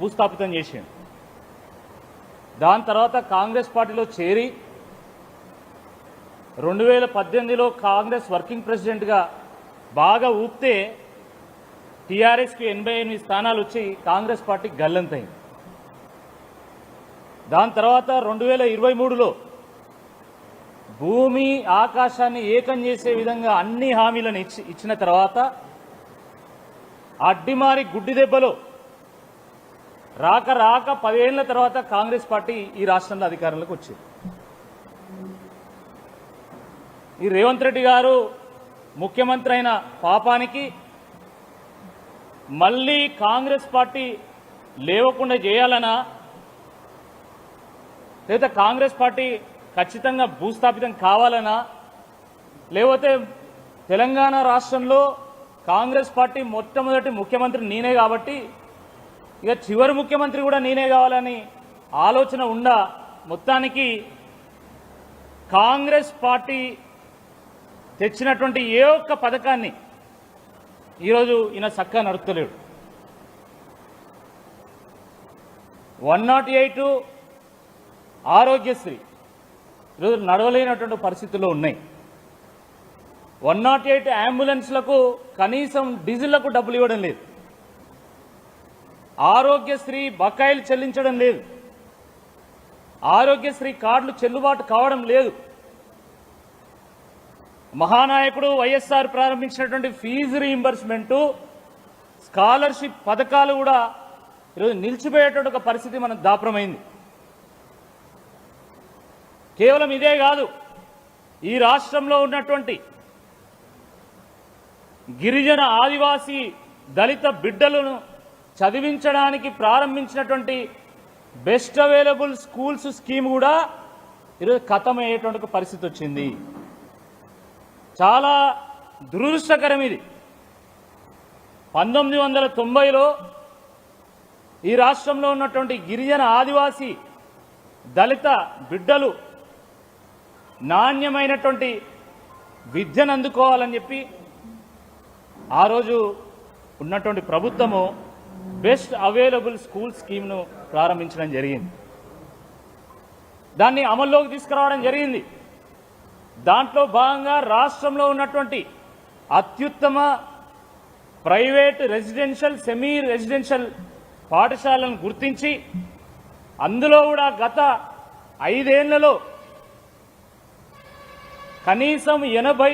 భూస్థాపితం చేసిండు. దాని తర్వాత కాంగ్రెస్ పార్టీలో చేరి రెండు వేల పద్దెనిమిదిలో కాంగ్రెస్ వర్కింగ్ ప్రెసిడెంట్గా బాగా ఊపితే టీఆర్ఎస్కి ఎనభై ఎనిమిది స్థానాలు వచ్చి కాంగ్రెస్ పార్టీ గల్లంతైంది. దాని తర్వాత రెండు వేల ఇరవై మూడులో భూమి ఆకాశాన్ని ఏకం చేసే విధంగా అన్ని హామీలను ఇచ్చి ఇచ్చిన తర్వాత అడ్డిమారి గుడ్డి దెబ్బలో రాక రాక పదేళ్ళ తర్వాత కాంగ్రెస్ పార్టీ ఈ రాష్ట్రంలో అధికారంలోకి వచ్చింది. ఈ రేవంత్ రెడ్డి గారు ముఖ్యమంత్రి అయిన పాపానికి మళ్ళీ కాంగ్రెస్ పార్టీ లేవకుండా చేయాలనా లేదా కాంగ్రెస్ పార్టీ ఖచ్చితంగా భూస్థాపితం కావాలనా లేకపోతే తెలంగాణ రాష్ట్రంలో కాంగ్రెస్ పార్టీ మొట్టమొదటి ముఖ్యమంత్రి నేనే కాబట్టి ఇక చివరి ముఖ్యమంత్రి కూడా నేనే కావాలని ఆలోచన ఉండా. మొత్తానికి కాంగ్రెస్ పార్టీ తెచ్చినటువంటి ఏ ఒక్క పథకాన్ని ఈరోజు ఈయన చక్కగా నడుపుతలేడు. వన్ నాట్ ఎయిట్ ఆరోగ్యశ్రీ ఈరోజు నడవలేనటువంటి పరిస్థితుల్లో ఉన్నాయి. వన్ నాట్ ఎయిట్ అంబులెన్స్లకు కనీసం డీజిల్లకు డబ్బులు ఇవ్వడం లేదు. ఆరోగ్యశ్రీ బకాయిలు చెల్లించడం లేదు. ఆరోగ్యశ్రీ కార్డులు చెల్లుబాటు కావడం లేదు. మహానాయకుడు వైఎస్ఆర్ ప్రారంభించినటువంటి ఫీజు రీయింబర్స్మెంటు స్కాలర్షిప్ పథకాలు కూడా ఈరోజు నిలిచిపోయేటువంటి ఒక పరిస్థితి మనకు దాపరమైంది. కేవలం ఇదే కాదు ఈ రాష్ట్రంలో ఉన్నటువంటి గిరిజన ఆదివాసీ దళిత బిడ్డలను చదివించడానికి ప్రారంభించినటువంటి బెస్ట్ అవైలబుల్ స్కూల్స్ స్కీమ్ కూడా ఈరోజు ఖతమయ్యేటువంటి పరిస్థితి వచ్చింది. చాలా దురదృష్టకరం ఇది. పంతొమ్మిది వందల తొంభైలో ఈ రాష్ట్రంలో ఉన్నటువంటి గిరిజన ఆదివాసీ దళిత బిడ్డలు నాణ్యమైనటువంటి విద్యను అందుకోవాలని చెప్పి ఆ రోజు ఉన్నటువంటి ప్రభుత్వము బెస్ట్ అవైలబుల్ స్కూల్ స్కీమ్ను ప్రారంభించడం జరిగింది. దాన్ని అమల్లోకి తీసుకురావడం జరిగింది. దాంట్లో భాగంగా రాష్ట్రంలో ఉన్నటువంటి అత్యుత్తమ ప్రైవేట్ రెసిడెన్షియల్ సెమీ రెసిడెన్షియల్ పాఠశాలను గుర్తించి అందులో కూడా గత ఐదేళ్ళలో కనీసం ఎనభై